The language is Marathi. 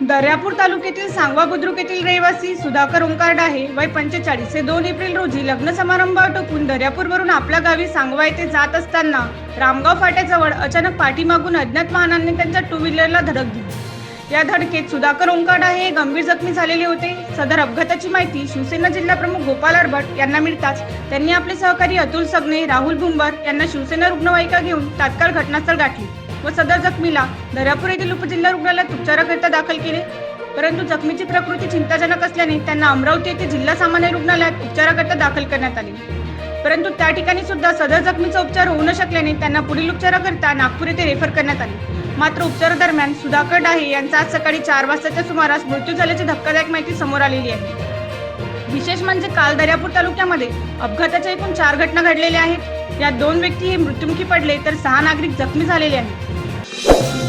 दर्यापूर तालुक्यातील सांगवा बुद्रुक येथील रहिवासी सुधाकर ओंकार डाहे वय पंचेचाळीस हे दोन एप्रिल रोजी लग्न समारंभ आटोपून दर्यापूरवरून आपल्या गावी सांगवा येथे जात असताना रामगाव फाट्याजवळ अचानक पाठीमागून अज्ञात वाहनांनी त्यांच्या टू व्हीलरला धडक दिली. या धडकेत सुधाकर ओंकार डाहे हे गंभीर जखमी झालेले होते. सदर अपघाताची माहिती शिवसेना जिल्हाप्रमुख गोपाल अडभट यांना मिळताच त्यांनी आपले सहकारी अतुल सगने राहुल भुंबर यांना शिवसेना रुग्णवाहिका घेऊन तात्काळ घटनास्थळ गाठली. व सदर जखमीला. दर्यापूर येथील उपजिल्हा रुग्णालयात उपचाराकरिता दाखल केले. परंतु जखमीची प्रकृती चिंताजनक असल्याने त्यांना अमरावती येथे जिल्हा सामान्य रुग्णालयात उपचाराकरिता दाखल करण्यात आले. परंतु त्या ठिकाणी सुद्धा सदर जखमीचा उपचार होऊ न शकल्याने त्यांना पुढील उपचाराकरिता नागपूर येथे रेफर करण्यात आले. मात्र उपचारादरम्यान सुधाकर डाहे यांचा आज सकाळी चार वाजताच्या सुमारास मृत्यू झाल्याची धक्कादायक माहिती समोर आलेली आहे. विशेष म्हणजे काल दर्यापूर तालुक्यामध्ये अपघाताच्या एकूण चार घटना घडलेल्या आहेत. यात दोन व्यक्ती हे मृत्युमुखी पडले तर सहा नागरिक जखमी झालेले आहेत.